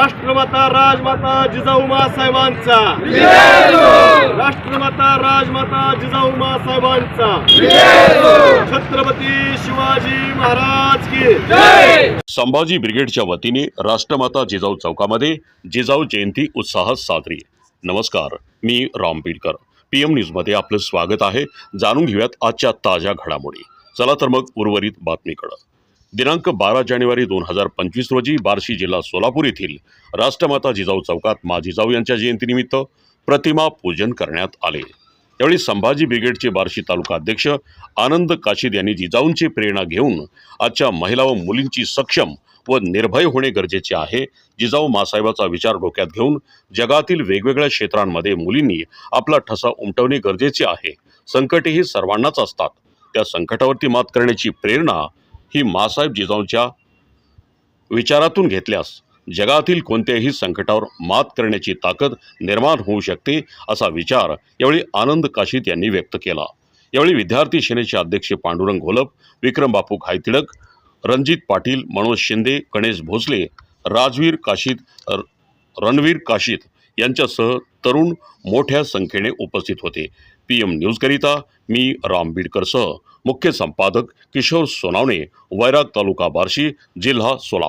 राष्ट्रमाता राजमाता जिजाऊमा साहेबांचा. राष्ट्रमाता राजमाता जिजाऊमा साहेबांचा. छत्रपती शिवाजी महाराज की. संभाजी ब्रिगेडच्या वतीने राष्ट्रमाता जिजाऊ चौकामध्ये जिजाऊ जयंती उत्साहात साजरी. नमस्कार मी राम बीडकर पी एम न्यूजमध्ये आपलं स्वागत आहे. जाणून घेऊयात आजच्या ताज्या घडामोडी. चला तर मग उर्वरित बातमीकडं. दिनांक बारा जानेवारी दोन हजार पंचवीस रोजी बार्शी जिल्हा सोलापूर येथील राष्ट्रमाता जिजाऊ चौकात मा जिजाऊ यांच्या जयंतीनिमित्त प्रतिमा पूजन करण्यात आले. यावेळी संभाजी ब्रिगेडचे बार्शी तालुका अध्यक्ष आनंद काशीद यांनी जिजाऊंची प्रेरणा घेऊन आजच्या महिला व मुलींची सक्षम व निर्भय होणे गरजेचे आहे जिजाऊ मासाहेबाचा विचार डोक्यात घेऊन जगातील वेगवेगळ्या क्षेत्रांमध्ये मुलींनी आपला ठसा उमटवणे गरजेचे आहे. संकटे ही सर्वांनाच असतात. त्या संकटावरती मात करण्याची प्रेरणा ही मासाहेब जिजाऊंच्या विचारातून घेतल्यास जगातील कोणत्याही संकटावर मात करण्याची ताकद निर्माण होऊ शकते असा विचार यावेळी आनंद काशीत यांनी व्यक्त केला. यावेळी विद्यार्थी सेनेचे अध्यक्ष पांडुरंग घोलप विक्रम बापू घायतिळक रणजित पाटील मनोज शिंदे गणेश भोसले राजवीर काशीत र- रणवीर काशीत यांच्यासह तरुण मोठ्या संख्येने उपस्थित होते. पी एम न्यूजकरिता मी राम बीडकरसह मुख्य संपादक किशोर सोनावणे वैराग तालुका बार्शी जिल्हा सोलापूर।